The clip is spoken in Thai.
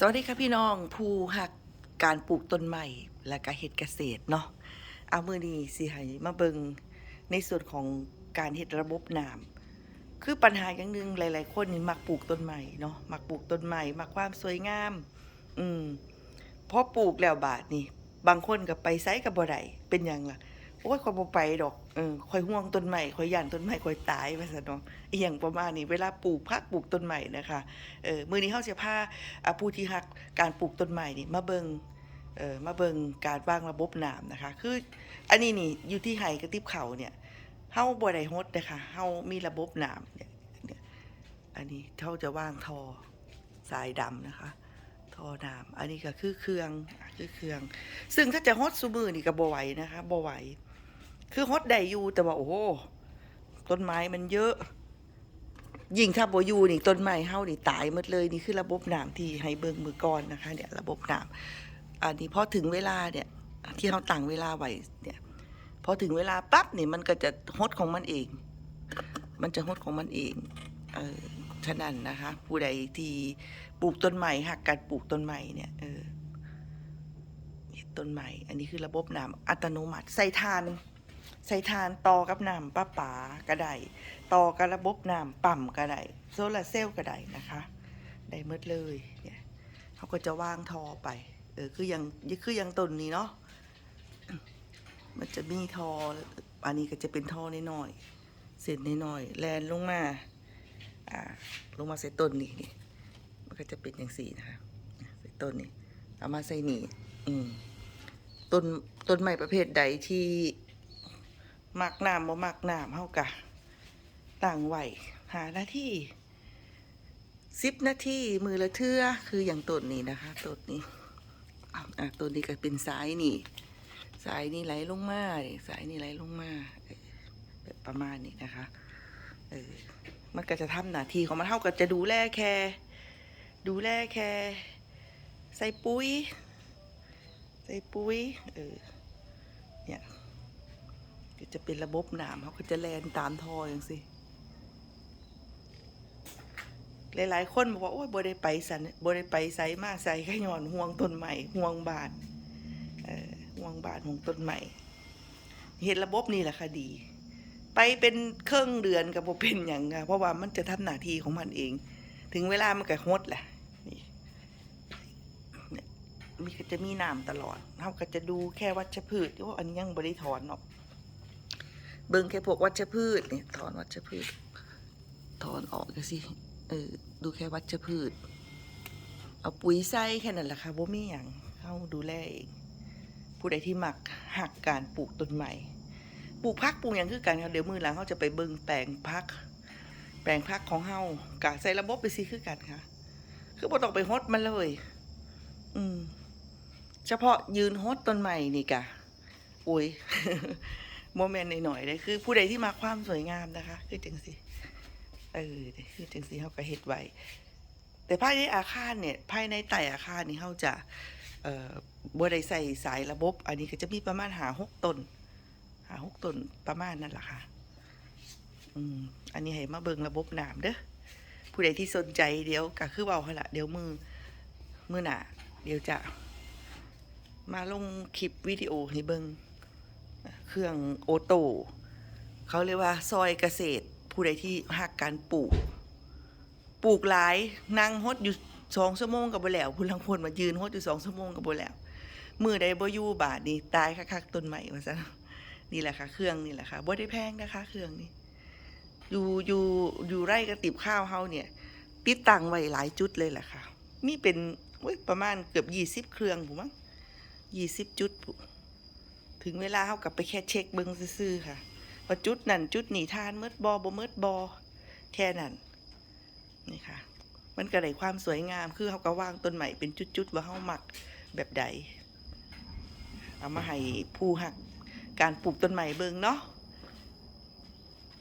สวัสดีค่ะพี่น้องผู้หักการปลูกต้นใหม่และก็เฮ็ดเกษตรเนาะเอามือนี้สิให้มาเบิงในส่วนของการเฮ็ดระบบน้ำคือปัญหาอย่างหนึ่งหลาย ๆ คนนี่มักปลูกต้นใหม่เนาะมักปลูกต้นใหม่มักความสวยงาม อืมพอปลูกแล้วบาดนี่ บางคนก็ไปไสกับบ่ได้เป็นยังล่ะ โอ้ยข่อยบ่ไปดอกเออข่อยห่วงต้นใหม่ข่อยย่านต้นใหม่ข่อยตายว่าซั่นเนาะอีหยังประมาณนี้เวลาปลูกผักปลูกต้นใหม่นะคะเออมื้อนี้เฮาสิพาอาผู้ที่ฮักการปลูกต้นใหม่นี่มาเบิงเออมาเบิงการวางระบบน้ำนะคะ คืออันนี้นี่อยู่ที่ไห้กระติบเขาเนี่ยเฮาบ่ได้ฮดนะคะเฮามีระบบน้ำเนี่ยเนี่ยอันนี้เฮาจะวางท่อสายดำนะคะท่อน้ำอันนี้ก็คือเครื่องคือเครื่อง ซึ่งถ้าจะฮดซุมือนี่ก็บ่ไหวนะคะบ่ไหว คือฮดได้อยู่แต่ว่าโอ้โหต้นไม้มันเยอะ ยิ่งถ้าบ่อยู่นี่ต้นไม้เฮานี่ตายหมดเลยนี่คือระบบน้ำที่ให้เบิ่งมือก่อนนะคะเนี่ยระบบน้ำอันนี้พอถึงเวลาเนี่ย ที่เราตั้งเวลาไว้เนี่ยพอถึงเวลาปั๊บนี่มันก็จะฮดของมันเอง มันจะฮดของมันเองเออฉะนั้นนะคะ ผู้ใดที่ปลูกต้นใหม่หักการปลูกต้นใหม่เนี่ยเออต้นใหม่อันนี้คือระบบน้ำอัตโนมัติใส่ทาน ใส่ทานต่อกับน้ำประปาก็ได้ต่อกับระบบน้ำปั๊มก็ได้โซลาเซลล์ก็ได้นะคะได้หมดเลยเนี่ยเขาก็จะว่างทอไปเออคือยังคือยังต้นนี้เนาะมันจะมีทออันนี้ก็จะเป็นทอน้อยๆเส้นน้อยๆแลนลงมาอ่าลงมาใส่ต้นนี่นี่มันก็จะเป็นอย่างสี่นะคะใส่ต้นนี่เอามาใส่นี่อืมต้นต้นไม้ประเภทใดที่ มักน้ำบ่มักน้ำเฮากะตั้งไว้หาหน้าที่สิบนาทีมือละเทื่อคืออย่างต้นนี้นะคะต้นนี้อะต้นนี้ก็เป็นสายนี่ สายนี่ไหลลงมาสายนี่ไหลลงมาประมาณนี้นะคะเออมันก็จะทำหน้าที่ของมันเท่ากับจะดูแลแค่ ดูแลแค่ ใส่ปุ๋ย ใส่ปุ๋ยเออเนี่ย ก็จะเป็นระบบหน้ำเขาก็จะแลนตามทออย่างสิหลายๆ คนบอกว่าโอ้ยบ่ไดไปสันบ่ไดไปไสมากไสก็ย้อนห่วงต้นใหม่ห่วงบาทเอ่อห่วงบาทห่วงต้นใหม่เห็นระบบนี่แหละค่ะดี ไปเป็นเครื่องเดือนกับบ่เป็นอย่างค่ะเพราะว่ามันจะทำหน้าที่ของมันเอง ถึงเวลามันก็ฮดแหละนี่เนี่ยมีก็จะมีน้ำตลอดเขาก็จะดูแค่วัชพืชว่าอันนี้ยังบริถอนเนาะ เบิ่งแค่พวกวัชพืชเนี่ยถอนวัชพืช ถอนออกก็สิเออดูแค่วัชพืช เอาปุ๋ยใส่แค่นั้นแหละค่ะบ่มีหยังเข้าดูแลเองผู้ใดที่มักหักการปลูกต้นใหม่ปลูกพักปลูกอย่างคือกันค่ะเดี๋ยวมือหลังเขาจะไปเบิ่งแปลงพัก แปลงพักของเฮากะใส่ระบบไปสิคือกันค่ะ คือบ่ต้องไปฮดมันเลย อืม เฉพาะยืนฮดต้นใหม่นี่กะโอ้ย โมเมนต์หน่อยๆเลยคือ ผู้ใดที่มาความสวยงามนะคะ คือจังสิเออคือจังสิเขาก็เฮ็ดไว้แต่ภายในอาคารเนี่ยภายในไต่อาคารนี่เขาจะเอ่อบัได้ใส่สายระบบ อันนี้ก็จะมีประมาณหาหกตนหาหกตนประมาณนั่นแหละค่ะอืมอันนี้ให้มาเบิงระบบน้ำเด้อผู้ใดที่สนใจเดี๋ยวก็คือเบาละเดี๋ยวมือมือหนาเดี๋ยวจะ มาลงคลิปวิดีโอให้เบิง เครื่องโอโต้เขาเรียกว่าซอยเกษตร ผู้ใดที่หักการปลูก ปลูกหลายนั่งฮดอยู่สองชั่วโมงกับบ่แล้วผู้ลังคนมายืนฮดอยู่สองชั่วโมงกับบ่แล้วมือใดบ่อยู่บาทนี่ตายคักๆต้นใหม่ว่าซะนี่แหละค่ะ เครื่องนี่แหละค่ะบ่ได้แพงนะคะ เครื่องนี้อยู่อยู่อยู่ไร่กระติบข้าวเฮาเนี่ย ติดตั้งไว้หลายจุดเลยแหละค่ะ มีเป็นประมาณเกือบยี่สิบเครื่องผมมั้งยี่สิบจุด ถึงเวลาเขากลับไปแค่เช็คเบิ้งซื่อๆค่ะว่าจุดนั่นจุดนี่ทานเมิดบอบ่เมิดบอแค่นั้นนี่ค่ะ มันก็ได้ความสวยงามคือเขาก็วางต้นใหม่เป็นจุดๆว่าเขาหมักแบบใดเอามาให้ผู้หักการปลูกต้นใหม่เบิ้งเนาะ